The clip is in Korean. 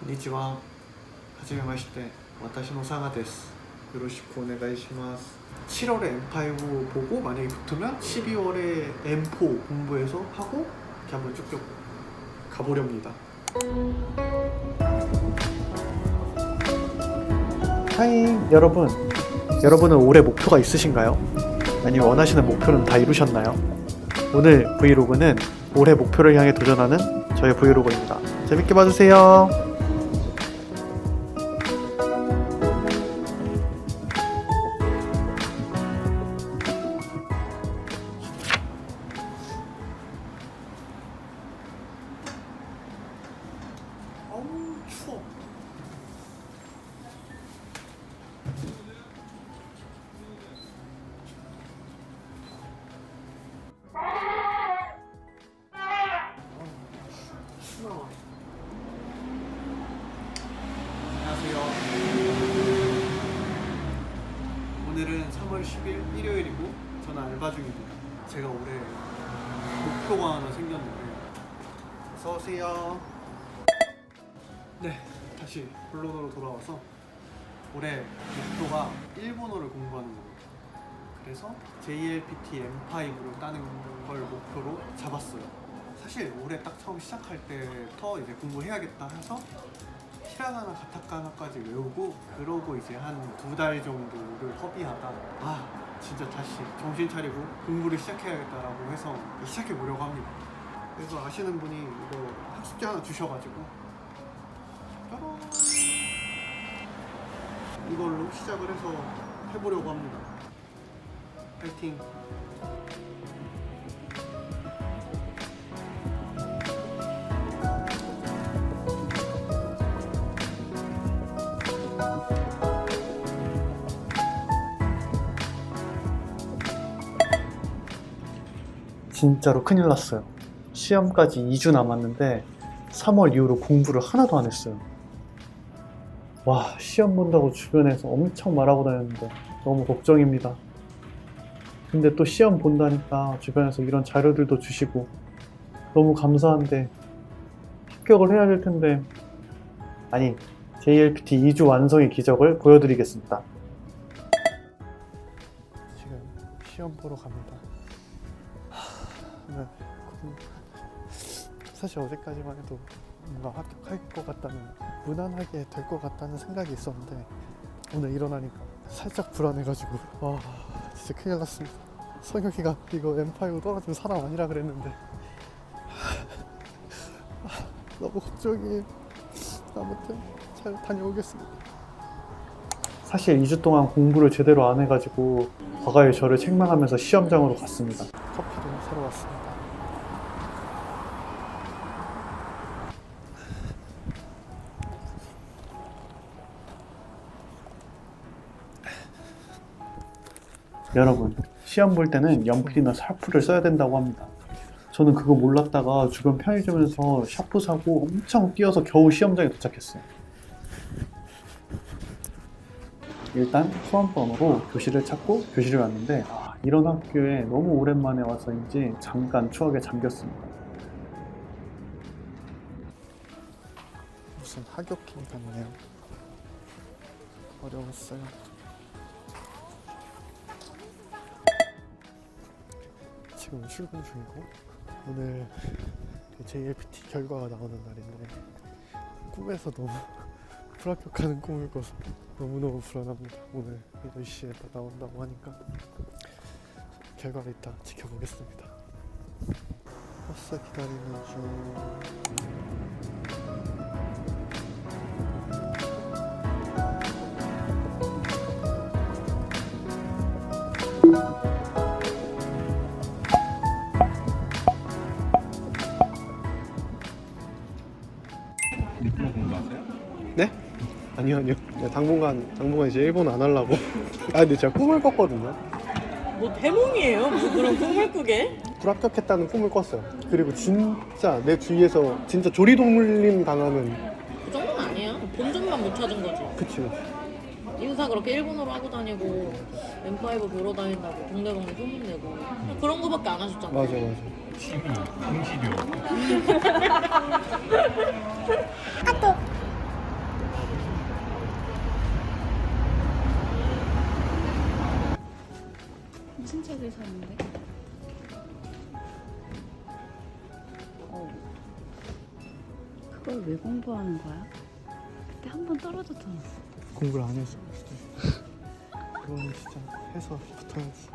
こんにちは。はじめまして。私の佐賀です。よろしくお願いします. 7월에 M5 보고 만약에 붙으면 12월에 M4 공부해서 하고 이렇게 한번 쭉쭉 가보렵니다. 하이 여러분. 여러분은 올해 목표가 있으신가요? 아니면 원하시는 목표는 다 이루셨나요? 오늘 브이로그는 올해 목표를 향해 도전하는 저의 브이로그입니다. 재밌게 봐주세요. 추워. 안녕하세요. 오늘은 3월 10일 일요일이고 저는 알바 중입니다. 제가 올해 목표가 하나 생겼는데 어서 오세요. 네, 다시 본론으로 돌아와서 올해 목표가 일본어를 공부하는 겁니다. 그래서 JLPT M5를 따는 걸 목표로 잡았어요. 사실 올해 딱 처음 시작할 때부터 이제 공부해야겠다 해서 히라가나 가타카나까지 외우고 그러고 이제 한 두 달 정도를 허비하다 아 진짜 다시 정신 차리고 공부를 시작해야겠다라고 해서 시작해 보려고 합니다. 그래서 아시는 분이 이거 학습지 하나 주셔가지고 이걸로 시작을 해서 해보려고 합니다. 파이팅! 진짜로 큰일 났어요. 시험까지 2주 남았는데 3월 이후로 공부를 하나도 안 했어요. 와, 시험 본다고 주변에서 엄청 말하고 다녔는데 너무 걱정입니다. 근데 또 시험 본다니까 주변에서 이런 자료들도 주시고 너무 감사한데 합격을 해야 될 텐데 아니 JLPT 2주 완성의 기적을 보여드리겠습니다. 지금 시험 보러 갑니다. 네, 고등- 사실 어제까지만 해도 뭔가 합격할 것 같다는 무난하게 될 것 같다는 생각이 있었는데 오늘 일어나니까 살짝 불안해가지고 와 진짜 큰일 났습니다. 성혁이가 이거 M5 떨어지면 사람 아니라 그랬는데. 아, 너무 걱정이에요 아무튼 잘 다녀오겠습니다. 사실 2주 동안 공부를 제대로 안 해가지고 과거의 저를 책망하면서 시험장으로 갔습니다. 커피를 사러 왔습니다 여러분 시험 볼 때는 연필이나 샤프를 써야 된다고 합니다. 저는 그거 몰랐다가 주변 편의점에서 샤프 사고 엄청 뛰어서 겨우 시험장에 도착했어요. 일단 수험번호로 교실을 찾고 교실에 왔는데 아, 이런 학교에 너무 오랜만에 와서인지 잠깐 추억에 잠겼습니다. 무슨 하교킹 같네요. 어려웠어요 지금 출근 중이고 오늘 JLPT 결과가 나오는 날인데 꿈에서 너무 불합격하는 꿈을 꿔서 너무너무 불안합니다. 오늘 8시에 다 나온다고 하니까 결과를 이따 지켜보겠습니다. 버스 기다리는 중 아니요 아니요 네, 당분간 당분간 이제 일본 안 하려고 아 근데 제가 꿈을 꿨거든요 뭐 대몽이에요? 무슨 그런 꿈을 꾸게? 불합격했다는 꿈을 꿨어요 그리고 진짜 내 주위에서 진짜 조리동물림 당하는 그 정도는 아니야. 본전만 못 찾은 거지. 그치 그치 인사 그렇게 일본어로 하고 다니고 M5 보러 다닌다고 동네방네 소문내고 그런 거밖에 안 하셨잖아. 맞아 맞아 12, 30 요. 멀리 사는데? 어. 그걸 왜 공부하는 거야? 그때 한 번 떨어졌잖아. 공부를 안 해서 그건 진짜 해서 붙어야지